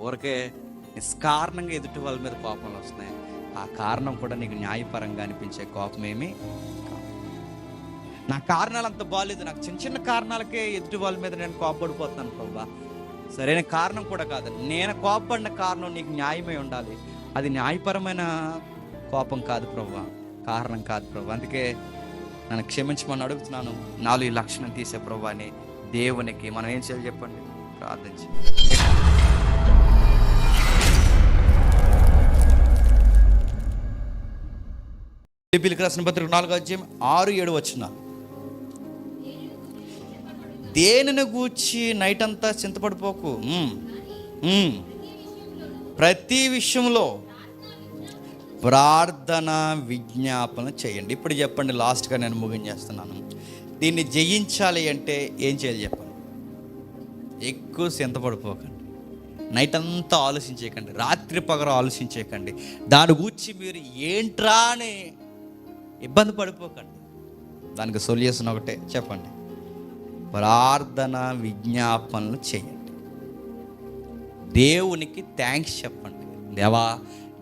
ఊరికే నిష్కారణంగా ఎదుటి వాళ్ళ మీద కోపంలో వస్తున్నాయి. ఆ కారణం కూడా నీకు న్యాయపరంగా అనిపించే కోపం ఏమి కాదు. నా కారణాలు అంత బాగాలేదు నాకు చిన్న చిన్న కారణాలకే ఎదుటి వాళ్ళ మీద నేను కోపడిపోతున్నాను ప్రభా. సరైన కారణం కూడా కాదు. నేను కోపపడిన కారణం నీకు న్యాయమై ఉండాలి. అది న్యాయపరమైన కోపం కాదు ప్రభా. కారణం కాదు ప్రభా. అందుకే నన్ను క్షమించమని అడుగుతున్నాను. నాలో ఈ లక్షణం తీసే ప్రభా అని దేవునికి మనం ఏం చేయాలి చెప్పండి? ప్రార్థించి. ఫిలిప్పీలకు రాసిన పత్రిక నాలుగు అధ్యాయం ఆరు ఏడు వచ్చిన దేనిని గూర్చి నైట్ అంతా చింతపడిపోకు? ప్రతి విషయంలో ప్రార్థన విజ్ఞాపన చేయండి. ఇప్పుడు చెప్పండి లాస్ట్గా నేను ముగించేస్తున్నాను దీన్ని జయించాలి అంటే ఏం చేయాలి చెప్పండి? ఎక్కువ చింతపడిపోకండి. నైట్ అంతా ఆలోచించేయకండి. రాత్రి పగర ఆలోచించేయకండి. దాని గురించి మీరు ఏంట్రా అని ఇబ్బంది పడిపోకండి. దానికి సొల్యూషన్ ఒకటే చెప్పండి. ప్రార్థన విజ్ఞాపనలు చేయండి. దేవునికి థ్యాంక్స్ చెప్పండి. దేవా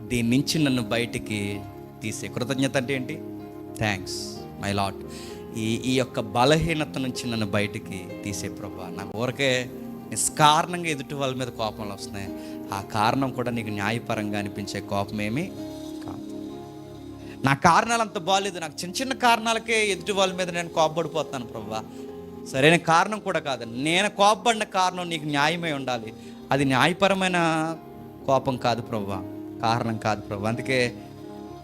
దీని నుంచి నన్ను బయటికి తీసే కృతజ్ఞత అంటే ఏంటి? థ్యాంక్స్ మై లాట్ ఈ ఈ యొక్క బలహీనత నుంచి నన్ను బయటికి తీసే ప్రభా. నాకు ఊరికే నిష్కారణంగా ఎదుటి వాళ్ళ మీద కోపంలో వస్తున్నాయి. ఆ కారణం కూడా నీకు న్యాయపరంగా అనిపించే కోపం ఏమీ నా కారణాలు అంత బాగాలేదు నాకు చిన్న చిన్న కారణాలకే ఎదుటి వాళ్ళ మీద నేను కోపపడిపోతున్నాను ప్రభా. సరైన కారణం కూడా కాదు. నేను కోపడిన కారణం నీకు న్యాయమై ఉండాలి. అది న్యాయపరమైన కోపం కాదు ప్రభా. కారణం కాదు ప్రభా. అందుకే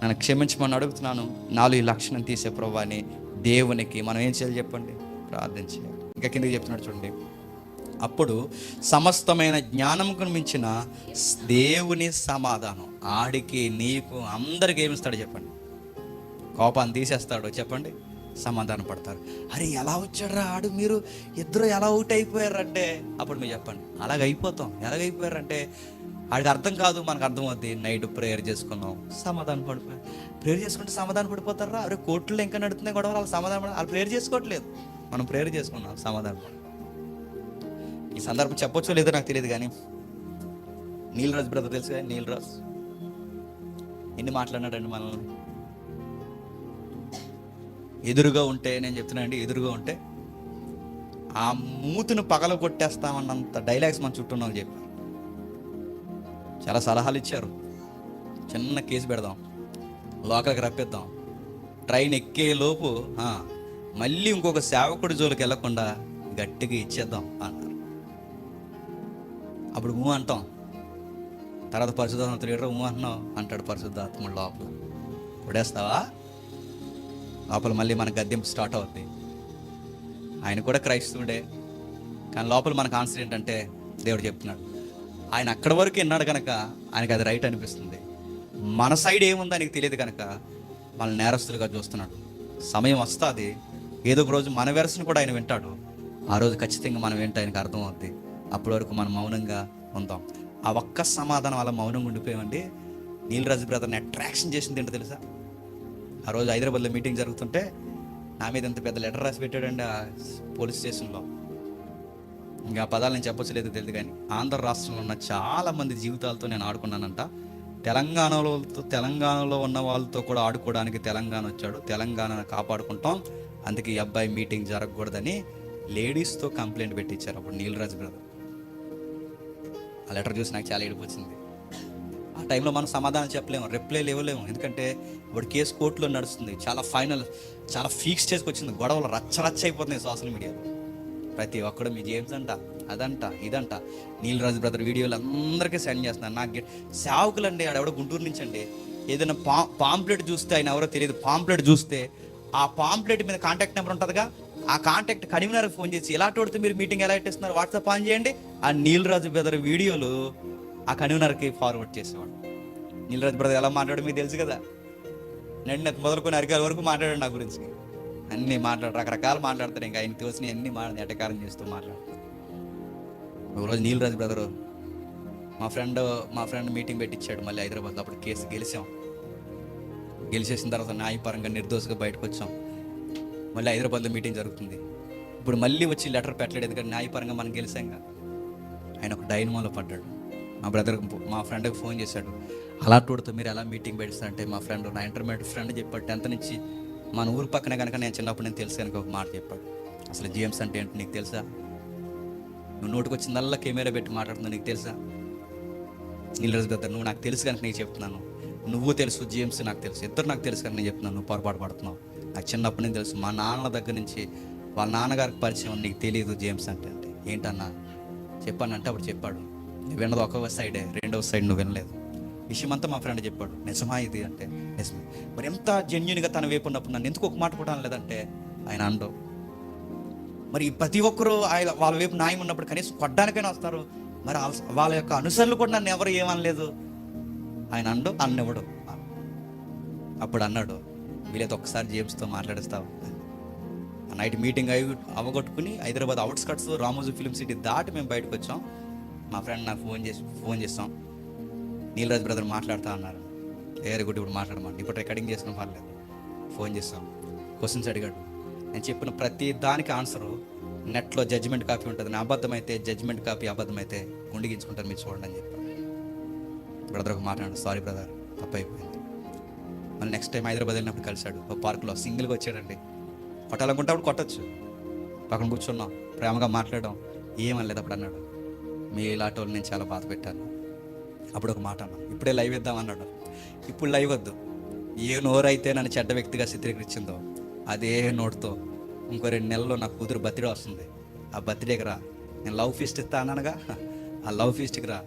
నన్ను క్షమించమని అడుగుతున్నాను. నాలో ఈ లక్షణం తీసే ప్రభా అని దేవునికి. మనం ఏం చేయాలి చెప్పండి? ప్రార్థన చేయాలి. ఇంకా కిందకి చెప్తున్నాడు చూడండి. అప్పుడు సమస్తమైన జ్ఞానముకు మించిన దేవుని సమాధానం. ఆడికి నీకు అందరికి ఏమిస్తాడు చెప్పండి. కోపాన్ని తీసేస్తాడు చెప్పండి. సమాధానం పడతారు. అరే ఎలా వచ్చాడురా ఆడు మీరు? ఇద్దరు ఎలా అవుట్ అయిపోయారంటే? అప్పుడు మీరు చెప్పండి. అలాగ అయిపోతాం. ఎలాగ ఆడికి అర్థం కాదు మనకు అర్థం అవుద్ది నైట్ ప్రేయర్ చేసుకున్నాం సమాధానం పడిపోయి ప్రేయర్ చేసుకుంటే సమాధానం పడిపోతారా? అరే కోర్టులో ఇంకా నడుతున్నాయి గొడవ వాళ్ళు సమాధానం వాళ్ళు ప్రేయర్ చేసుకోవట్లేదు. మనం ప్రేయర్ చేసుకున్నాం సమాధానం ఈ సందర్భం చెప్పొచ్చో లేదో నాకు తెలియదు కానీ నీల్ రాజ్ బ్రదర్ తెలుసు కానీ నీల్ రాజ్. ఎన్ని మాట్లాడినాడండి మనల్ని? ఎదురుగా ఉంటే నేను చెప్తున్నానండి ఎదురుగా ఉంటే ఆ మూతును పగల కొట్టేస్తామన్నంత డైలాగ్స్ మన చుట్టూ ఉన్నాం చెప్పారు. చాలా సలహాలు ఇచ్చారు. చిన్న కేసు పెడదాం. లోకల్కి రప్పిద్దాం. ట్రైన్ ఎక్కే లోపు మళ్ళీ ఇంకొక సేవకుడి జోలికి వెళ్ళకుండా గట్టిగా ఇచ్చేద్దాం అన్నారు. అప్పుడు ఊ అంటాం. తర్వాత పరిశుద్ధాత్మ లీడర్ ఊ అంటున్నావు. అంటాడు పరిశుద్ధాత్మ లోపల. కొడేస్తావా లోపల మళ్ళీ మన గద్దెంపు స్టార్ట్ అవుద్ది. ఆయన కూడా క్రైస్తవుడే. కానీ లోపల మనకు ఆన్సర్ ఏంటంటే దేవుడు చెప్తున్నాడు. ఆయన అక్కడి వరకు విన్నాడు కనుక ఆయనకి అది రైట్ అనిపిస్తుంది. మన సైడ్ ఏముందో ఆయనకి తెలియదు కనుక మన నేరస్తులుగా చూస్తున్నాడు. సమయం వస్తుంది. ఏదో ఒక రోజు మన వెరసను కూడా ఆయన వింటాడు. ఆ రోజు ఖచ్చితంగా మనం ఏంటో ఆయనకు అర్థం అవుద్ది అప్పటి వరకు మనం మౌనంగా ఉందాం. ఆ ఒక్క సమాధానం అలా మౌనంగా ఉండిపోయామండి. నీలరాజు బ్రదర్ని అట్రాక్షన్ చేసింది ఏంటో తెలుసా? ఆ రోజు హైదరాబాద్లో మీటింగ్ జరుగుతుంటే నా మీద ఎంత పెద్ద లెటర్ రాసి పెట్టాడండి ఆ పోలీస్ స్టేషన్లో. ఇంకా పదాలు నేను చెప్పచ్చలేదు తెలియదు కానీ ఆంధ్ర రాష్ట్రంలో ఉన్న చాలామంది జీవితాలతో నేను ఆడుకున్నానంట. తెలంగాణలో తెలంగాణలో ఉన్న వాళ్ళతో కూడా ఆడుకోవడానికి తెలంగాణ వచ్చాడు. తెలంగాణను కాపాడుకుంటాం. అందుకే ఈ అబ్బాయి మీటింగ్ జరగకూడదని లేడీస్తో కంప్లైంట్ పెట్టించారు అప్పుడు నీలరాజు బ్రదర్. ఆ లెటర్ చూసి నాకు చాలా ఏడిపోయింది ఆ టైంలో మనం సమాధానం చెప్పలేము రిప్లై ఇవ్వలేము ఎందుకంటే ఇప్పుడు కేసు కోర్టులో నడుస్తుంది. చాలా ఫైనల్ చాలా ఫీక్స్ చేసుకొచ్చింది గొడవలు రచ్చ రచ్చ అయిపోతున్నాయి సోషల్ మీడియాలో ప్రతి ఒక్కడు మీ జేమ్స్ అంట అదంట ఇదంట. నీలరాజు బ్రదర్ వీడియోలు అందరికీ సెండ్ చేస్తున్నాను నాకు సేవకులు అండి ఆడెవడో గుంటూరు నుంచి అండి. ఏదైనా పా పాంప్లెట్ చూస్తే ఆయన ఎవరో తెలియదు. పాంప్లెట్ చూస్తే ఆ పాంప్లెట్ మీద కాంటాక్ట్ నెంబర్ ఉంటుందిగా? ఆ కాంటాక్ట్ కన్వీనర్కి ఫోన్ చేసి ఎలా తోడితే మీరు మీటింగ్ ఎలా పెట్టేస్తున్నారు? వాట్సాప్ ఆన్ చేయండి. ఆ నీలరాజు బ్రదర్ వీడియోలు ఆ కన్వీనర్కి ఫార్వర్డ్ చేసేవాడు. నీలరాజ్ బ్రదర్ ఎలా మాట్లాడో మీకు తెలుసు కదా? నేను net మొదలుకొని అరికాల వరకు మాట్లాడాడు నా గురించి. అన్నీ మాట్లాడు రకరకాలు మాట్లాడతాడు. ఇంకా ఆయన తెలిసిన అన్ని మాట్లాడి ఎటకారం చేస్తూ మాట్లాడతాడు. ఒకరోజు నీలరాజ్ బ్రదరు మా ఫ్రెండ్ మా ఫ్రెండ్ మీటింగ్ పెట్టించాడు మళ్ళీ హైదరాబాద్లో. అప్పుడు కేసు గెలిచాం. గెలిచేసిన తర్వాత న్యాయపరంగా నిర్దోషగా బయటకు వచ్చాం మళ్ళీ హైదరాబాద్లో మీటింగ్ జరుగుతుంది. ఇప్పుడు మళ్ళీ వచ్చి లెటర్ పెట్టలేడు. ఎందుకంటే న్యాయపరంగా మనం గెలిచాంగా ఆయన ఒక డైనమోలో పడ్డాడు. మా బ్రదర్ మా ఫ్రెండ్కి ఫోన్ చేశాడు. అలా అలాంటితో మీరు ఎలా మీటింగ్ పెడుస్తారంటే మా ఫ్రెండ్ నా ఇంటర్మీడియట్ ఫ్రెండ్ చెప్పాడు. టెన్త్ నుంచి మన ఊరు పక్కనే కనుక నేను చిన్నప్పుడు నేను తెలుసు కనుక ఒక మాట చెప్పాడు. అసలు జేమ్స్ అంటే ఏంటి నీకు తెలుసా? నువ్వు నోటికి వచ్చిందల్లా కెమెరా పెట్టి మాట్లాడుతున్నావు నీకు తెలుసా? నీళ్ళ బ్రదర్ నువ్వు నాకు తెలుసు కనుక నేను చెప్తున్నాను. నువ్వు తెలుసు జేమ్స్ నాకు తెలుసు. ఇద్దరు నాకు తెలుసు కనుక నేను చెప్తున్నాను. నువ్వు పొరపాటు పడుతున్నావు. నాకు చిన్నప్పటి నుంచి తెలుసు. మా నాన్న దగ్గర నుంచి వాళ్ళ నాన్నగారికి పరిచయం నీకు తెలియదు జేమ్స్ అంటే అంటే. ఏంటన్నా? చెప్పానంటే అప్పుడు చెప్పాడు. విన్నది ఒక సైడే రెండవ సైడ్ నువ్వు వినలేదు. విషయం అంతా మా ఫ్రెండ్ చెప్పాడు నిజమా ఇది? అంటే నిజమే. మరి ఎంత జెన్యున్గా తన వైపు ఉన్నప్పుడు నన్ను ఎందుకు ఒక మాట కూడా అనలేదంటే ఆయన అండవు మరి ప్రతి ఒక్కరూ ఆయన వాళ్ళ వైపు న్యాయం ఉన్నప్పుడు కనీసం కొట్టడానికైనా వస్తారు. మరి వాళ్ళ- యొక్క అనుసరణలు కూడా నన్ను ఎవరు ఏమనలేదు ఆయన అండు అన్నవడు? అప్పుడు అన్నాడు వీలైతే ఒక్కసారి జేమ్స్తో మాట్లాడిస్తావు. ఆ నైట్ మీటింగ్ అయి అవగొట్టుకుని Hyderabad outskirts Ramoji film city దాటి మేము బయటకు వచ్చాం మా ఫ్రెండ్ నాకు ఫోన్ చేసి ఫోన్ చేస్తాం. నీలరాజ్ బ్రదర్ మాట్లాడుతా అన్నారు. వేరే గుడ్డి ఇప్పుడు మాట్లాడమండి ఇప్పుడు రికార్డింగ్ చేసినా పర్లేదు. ఫోన్ చేస్తాం. క్వశ్చన్స్ అడిగాడు. నేను చెప్పిన ప్రతి దానికి ఆన్సరు నెట్లో జడ్జిమెంట్ కాపీ ఉంటుంది. నా అబద్ధమైతే జడ్జిమెంట్ కాపీ అబద్ధమైతే గుండిగించుకుంటారు మీరు చూడండి అని చెప్పాను బ్రదర్ ఒక మాట్లాడు సారీ బ్రదర్ తప్పు అయిపోయింది మళ్ళీ నెక్స్ట్ టైం హైదరాబాద్ వెళ్ళినప్పుడు కలిశాడు. ఒక పార్క్లో సింగిల్గా వచ్చాడండి. కొట్టాలనుకుంటే అప్పుడు కొట్టచ్చు. పక్కన కూర్చున్నాం. ప్రేమగా మాట్లాడడం ఏమనలేదు అప్పుడు అన్నాడు. మీ ఇలాంటి వాళ్ళు నేను చాలా బాధ పెట్టాను. అప్పుడు ఒక మాట అన్న ఇప్పుడే లైవ్ ఇద్దాం అన్నాడు. ఇప్పుడు లైవ్ వద్దు. ఏ నోరైతే నన్ను చెడ్డ వ్యక్తిగా చిత్రీకరించిందో అదే నోటుతో ఇంకో రెండు నెలల్లో నా కూతురు బర్త్డే వస్తుంది. ఆ బర్త్డేకి రా. నేను లవ్ ఫీస్ట్ ఇస్తా అన్నానుగా. ఆ లవ్ ఫీస్ట్కి రా.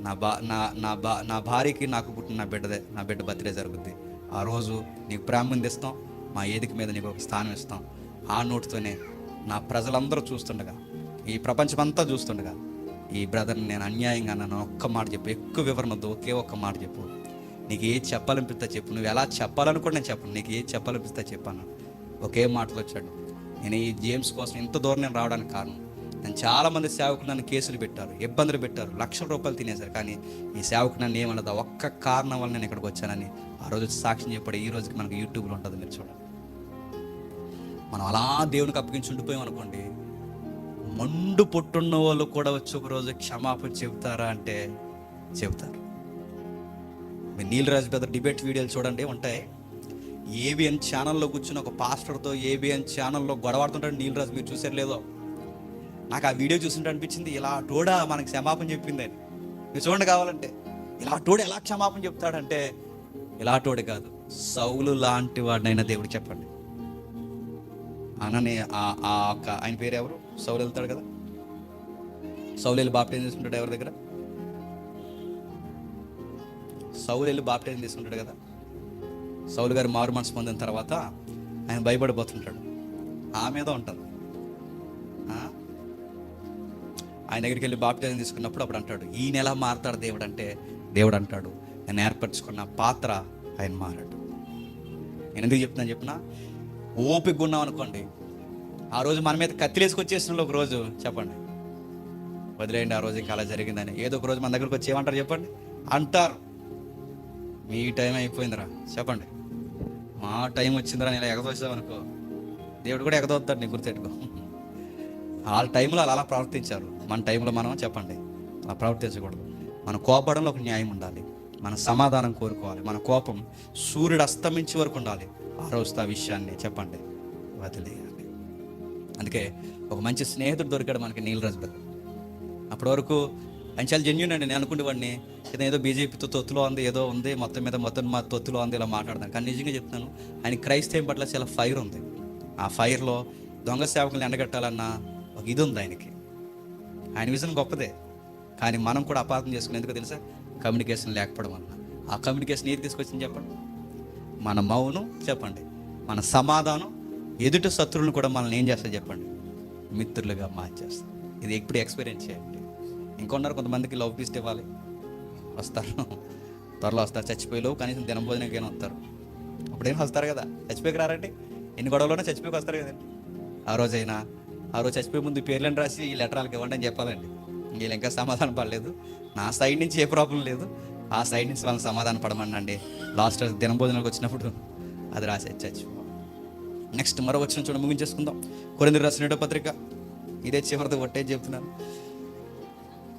నా బా నా నా బా నా భార్యకి నాకు పుట్టిన నా బిడ్డదే నా బిడ్డ బర్త్డే జరుగుద్ది. ఆ రోజు నీకు ప్రేమ ఇస్తాం మా ఏదిక మీద నీకు ఒక స్థానం ఇస్తాం. ఆ నోటుతోనే నా ప్రజలందరూ చూస్తుండగా ఈ ప్రపంచమంతా చూస్తుండగా ఈ బ్రదర్ని నేను అన్యాయంగా నన్ను ఒక్క మాట చెప్పు ఎక్కువ వివరణ ఒకే ఒక్క మాట చెప్పు. నీకు ఏది చెప్పాలనిపిస్తా చెప్పు నువ్వు ఎలా చెప్పాలనుకుంటే నేను చెప్పను నీకు ఏది చెప్పాలనిపిస్తా చెప్పాను. ఒకే మాటలు వచ్చాడు. నేను ఈ జేమ్స్ కోసం ఇంత దూరం నేను రావడానికి కారణం నేను చాలామంది సేవకులు నన్ను కేసులు పెట్టారు ఇబ్బందులు పెట్టారు లక్షల రూపాయలు తినేశారు కానీ ఈ సేవకు నన్ను ఏమన్నదా ఒక్క కారణం వల్ల నేను ఇక్కడికి వచ్చానని ఆ రోజు సాక్ష్యం చెప్పాడు. ఈ రోజుకి మనకు యూట్యూబ్లో ఉంటుంది మీరు చూడండి. మనం అలా దేవునికి అప్పగించి ఉండిపోయాం అనుకోండి మండు పొట్టున్న వాళ్ళు కూడా వచ్చి ఒక రోజు క్షమాపణ చెబుతారా అంటే చెబుతారు. మీరు నీలరాజు పెద్ద డిబేట్ వీడియోలు చూడండి ఉంటాయి. ఏబిఎన్ ఛానల్లో కూర్చుని ఒక పాస్టర్తో ఏబిఎన్ ఛానల్లో గొడవాడుతుంటాడు నీలరాజు మీరు చూసారు లేదో? నాకు ఆ వీడియో చూస్తుంటే అనిపించింది ఇలా టోడా మనకి క్షమాపణ చెప్పింది అని. మీరు చూడండి కావాలంటే ఇలా టోడు ఎలా క్షమాపణ చెప్తాడంటే ఇలా టోడు కాదు సౌలు లాంటి వాడినైనా దేవుడు చెప్పండి. అననే ఆ- ఆ ఒక్క ఆయన పేరు ఎవరు? సౌలు వెళ్తాడు కదా? సౌలు వెళ్ళి బాప్టైజం తీసుకుంటాడు ఎవరి దగ్గర? సౌలు వెళ్ళి బాప్టైజం తీసుకుంటాడు కదా? సౌలు గారు మారు మనసు పొందిన తర్వాత ఆయన భయపడిపోతుంటాడు. ఆ మీద ఉంటుంది ఆయన దగ్గరికి వెళ్ళి బాప్టైజం తీసుకున్నప్పుడు అప్పుడు అంటాడు ఈయన ఎలా మారుతాడు దేవుడు అంటే దేవుడు అంటాడు నేను ఏర్పరచుకున్న పాత్ర ఆయన మారాడు. నేను ఎందుకు చెప్తున్నాను చెప్పిన ఓపిక ఉన్నాం అనుకోండి. ఆ రోజు మన మీద కత్తిలేసుకొచ్చేసిన ఒక రోజు చెప్పండి. వదిలేయండి ఆ రోజు ఇంకా అలా జరిగిందని. ఏదో ఒక రోజు మన దగ్గరకు వచ్చి ఏమంటారు చెప్పండి? అంటారు. మీ టైం అయిపోయిందిరా చెప్పండి. మా టైం వచ్చిందిరా నేను ఎగదోసావు అనుకో. దేవుడు కూడా ఎగదోస్తాడు నీ గుర్తెట్టుకో వాళ్ళ టైంలో అలా అలా ప్రవర్తించారు. మన టైంలో మనం చెప్పండి. అలా ప్రవర్తించకూడదు. మన కోపడంలో ఒక న్యాయం ఉండాలి. మన సమాధానం కోరుకోవాలి. మన కోపం సూర్యుడు అస్తమించే వరకు ఉండాలి. ఆ రోజు ఆ విషయాన్ని చెప్పండి. వదిలేయాలి అందుకే ఒక మంచి స్నేహితుడు దొరికాడు మనకి నీలరాజు బ్రదర్. అప్పటి వరకు ఆయన చాలా జెన్యున్ అండి. నేను అనుకునేవాడిని ఇది ఏదో బీజేపీతో తొత్తులో ఉంది ఏదో ఉంది మొత్తం మీద మొత్తం మా తొత్తులో ఉంది ఇలా మాట్లాడదాం కానీ నిజంగా చెప్తున్నాను ఆయన క్రైస్తవం పట్ల చాలా ఫైర్ ఉంది. ఆ ఫైర్లో దొంగ సేవకులను ఎండగట్టాలన్న ఒక ఇది ఉంది ఆయనకి. ఆయన విజన్ గొప్పదే. కానీ మనం కూడా అపార్థం చేసుకుని ఎందుకో తెలుసా? కమ్యూనికేషన్ లేకపోవడం వల్ల ఆ కమ్యూనికేషన్ ఏది తీసుకొచ్చింది చెప్పండి? మన మౌనం చెప్పండి. మన సమాధానం ఎదుటి శత్రువులను కూడా మనల్ని ఏం చేస్తా చెప్పండి? మిత్రులుగా మార్చేస్తాం ఇది ఎప్పుడు ఎక్స్పీరియన్స్ చేయండి. ఇంకొన్నారు కొంతమందికి లవ్ పీస్ట్ ఇవ్వాలి. వస్తారు. త్వరలో వస్తారు. చచ్చిపోయేలో కనీసం దినభోజనకైనా వస్తారు. అప్పుడేం వస్తారు కదా? చచ్చిపోయి రారండి? ఎన్ని గొడవలోనే చచ్చిపోయి వస్తారు కదండి. ఆ రోజైనా ఆ రోజు చచ్చిపోయే ముందు పేర్లను రాసి ఈ లెటర్ వాళ్ళకి ఇవ్వండి అని చెప్పాలండి. వీళ్ళు ఇంకా సమాధానం పడలేదు. నా సైడ్ నుంచి ఏ ప్రాబ్లం లేదు. ఆ సైడ్ నుంచి వాళ్ళని సమాధానం పడమనండి. లాస్ట్ దినభోజనాలకు వచ్చినప్పుడు అది రాసే చచ్చిపో నెక్స్ట్ మరో వచ్చిన చూడ ముగించేసుకుందాం. కొరింది రాసిన రెండో పత్రిక. ఇదే చివరిది ఒట్టే చెప్తున్నాను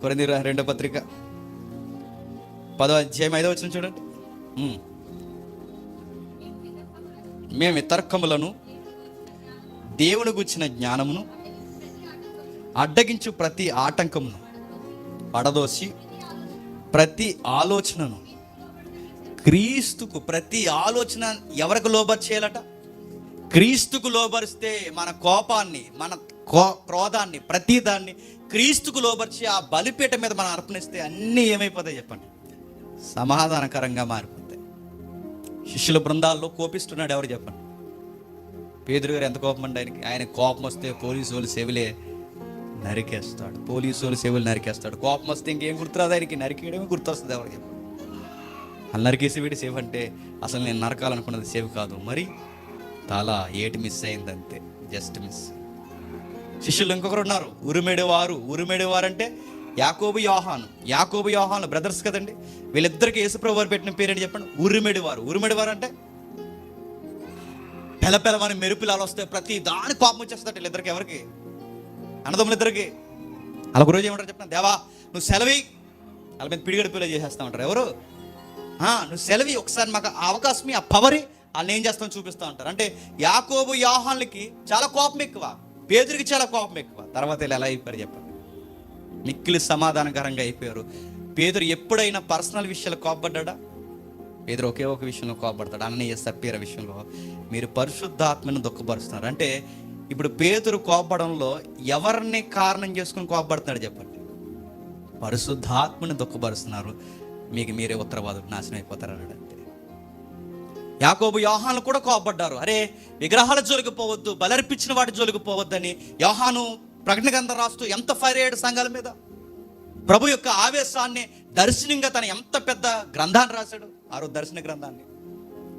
కొరింది రెండో పత్రిక. పదో అధ్యాయం ఐదో వచ్చిన చూడండి. మేము ఇతర్కములను దేవుని గుచ్చిన జ్ఞానమును అడ్డగించు ప్రతి ఆటంకమును పడదోసి ప్రతి ఆలోచనను క్రీస్తుకు ప్రతి ఆలోచన ఎవరికి లోబర్ చేయాలట? క్రీస్తుకు లోబరిస్తే మన కోపాన్ని మన కో క్రోధాన్ని ప్రతిదాన్ని క్రీస్తుకు లోబర్చి ఆ బలిపీట మీద మనం అర్పణిస్తే అన్నీ ఏమైపోతాయి చెప్పండి? సమాధానకరంగా మారిపోతాయి. శిష్యుల బృందాల్లో కోపిస్తున్నాడు ఎవరు చెప్పండి? పేదరు గారు ఎంత కోపం అండి ఆయనకి? ఆయన కోపం వస్తే పోలీసు వాళ్ళు సెవిలే నరికేస్తాడు. పోలీసు వాళ్ళు సెవిలు నరికేస్తాడు. కోపం వస్తే ఇంకేం గుర్తురాదు ఆయనకి? నరికేయడమే గుర్తొస్తుంది ఎవరికి చెప్పండి? అలా నరికేసి వీడి సేవ్ అంటే అసలు నేను నరకాలనుకున్నది సేవ్ కాదు. మరి తల ఏటి మిస్ అయింది అంతే జస్ట్ మిస్ శిష్యులు ఇంకొకరు ఉన్నారు. ఉరిమెడేవారు. ఉరిమెడేవారు అంటే యాకోబు యోహాను. యాకోబు యోహాను బ్రదర్స్ కదండి. వీళ్ళిద్దరికి యేసుప్రభు వారు పెట్టిన పేరేంటి చెప్పండి? ఉరిమెడివారు. ఉరిమెడివారు అంటే పెల పెలమని మెరుపులాలు వస్తే ప్రతి దాని కోపం వచ్చేస్తాడు వీళ్ళిద్దరికి ఎవరికి? అన్నదమ్ములు ఇద్దరికి. అలా గురువు ఏమంటారు చెప్పండి? దేవా నువ్వు సెలవి. వాళ్ళ మీద పిడిగడి పిల్ల చేసేస్తా ఉంటారు ఎవరు నువ్వు సెలవి. ఒకసారి మాకు అవకాశం ఆ పవరి వాళ్ళని ఏం చేస్తామని చూపిస్తూ ఉంటారు. అంటే యాకోబు యాహాన్లకి చాలా కోపం ఎక్కువ. పేదరికి చాలా కోపం ఎక్కువ. తర్వాత ఇలా ఎలా అయిపోయారు చెప్పండి. మిక్కిలి సమాధానకరంగా అయిపోయారు. పేదరు ఎప్పుడైనా పర్సనల్ విషయాలు కోపడ్డా పేదరు ఒకే ఒక విషయంలో కోపడతాడు అన్నయ్య సప్పీర విషయంలో. మీరు పరిశుద్ధాత్మను దుఃఖపరుస్తున్నారు. అంటే ఇప్పుడు పేదరు కోపడంలో ఎవరిని కారణం చేసుకుని కోపడుతున్నాడు చెప్పండి. పరిశుద్ధాత్మని దుఃఖపరుస్తున్నారు. మీకు మీరే ఉత్తరవాదులు. నాశనం అయిపోతారు అన్నాడు. యాకోబు యోహాను కూడా కోపడ్డారు. అరే విగ్రహాల జోలికి పోవద్దు బలర్పించిన వాటి జోలికి పోవద్దని యోహాను ప్రకటన గ్రంథం రాస్తూ ఎంత ఫైర్ అయ్యాడు సంఘాల మీద? ప్రభు యొక్క ఆవేశాన్ని దర్శనంగా తన ఎంత పెద్ద గ్రంథాన్ని రాశాడు? ఆరో దర్శన గ్రంథాన్ని.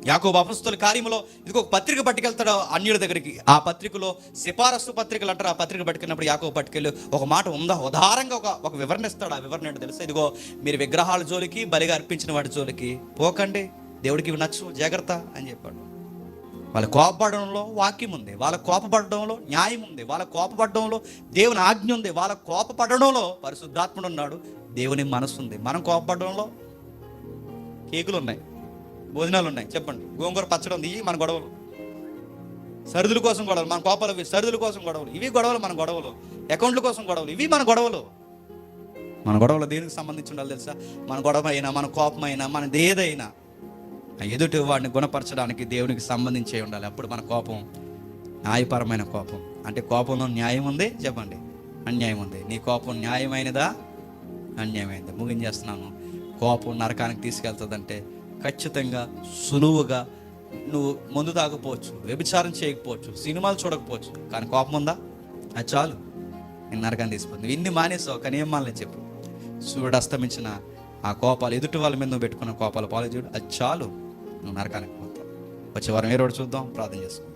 యాకోబు అపస్తుల కార్యములో ఇది ఒక పత్రిక పట్టుకెళ్తాడు అన్యుల దగ్గరికి. ఆ పత్రికలో సిఫారసు పత్రికలు అంటారు. ఆ పత్రిక పట్టుకున్నప్పుడు యాకోబు పట్టుకెళ్ళి ఒక మాట ఉందా? ఉదారంగా ఒక ఒక వివరణ ఇస్తాడు ఆ వివరణ ఏంటో తెలుసు? ఇదిగో మీరు విగ్రహాల జోలికి బలిగా అర్పించిన వాటి జోలికి పోకండి. దేవుడికి ఇవి నచ్చు జాగ్రత్త అని చెప్పాడు. వాళ్ళ కోపపడడంలో వాక్యం ఉంది. వాళ్ళ కోపపడడంలో న్యాయం ఉంది. వాళ్ళ కోపపడడంలో దేవుని ఆజ్ఞ ఉంది. వాళ్ళ కోపపడడంలో పరిశుద్ధాత్ముడు ఉన్నాడు. దేవుని మనసు ఉంది. మనం కోపపడడంలో కేకులు ఉన్నాయి భోజనాలు ఉన్నాయి చెప్పండి. గోంగూర పచ్చడి ఉంది. ఇవి మన గొడవలు. సరుదుల కోసం గొడవలు. మన కోపాలు సరుదుల కోసం గొడవలు. ఇవి గొడవలు మన గొడవలు. అకౌంట్ల కోసం గొడవలు. ఇవి మన గొడవలు. మన గొడవలు దేనికి సంబంధించి ఉండాలి తెలుసా? మన గొడవ అయినా మన కోపమైనా మనది ఏదైనా ఎదుటి వాడిని గుణపరచడానికి దేవునికి సంబంధించి ఉండాలి. అప్పుడు మన కోపం న్యాయపరమైన కోపం. అంటే కోపంలో న్యాయం ఉంది? చెప్పండి. అన్యాయం ఉంది. నీ కోపం న్యాయమైనదా? అన్యాయమైనది ముగించేస్తున్నాను కోపం నరకానికి తీసుకెళ్తుందంటే ఖచ్చితంగా సులువుగా నువ్వు ముందు తాగపోవచ్చు వ్యభిచారం చేయకపోవచ్చు సినిమాలు చూడకపోవచ్చు. కానీ కోపం ఉందా? అది చాలు. నేను నరకాన్ని తీసుకుపోతుంది ఇన్ని మానేసావు కానీ ఏం మానలేదు చెప్పు. సూర్యుడు అస్తమించిన ఆ కోపాలు ఎదుటి వాళ్ళ మీద నువ్వు పెట్టుకున్న కోపాలు పాలు చూడు అది చాలు. నువ్వు నరకానికి పోతావు. వచ్చే వారం ఏ రోజు చూద్దాం? ప్రార్థన చేసుకుందాం.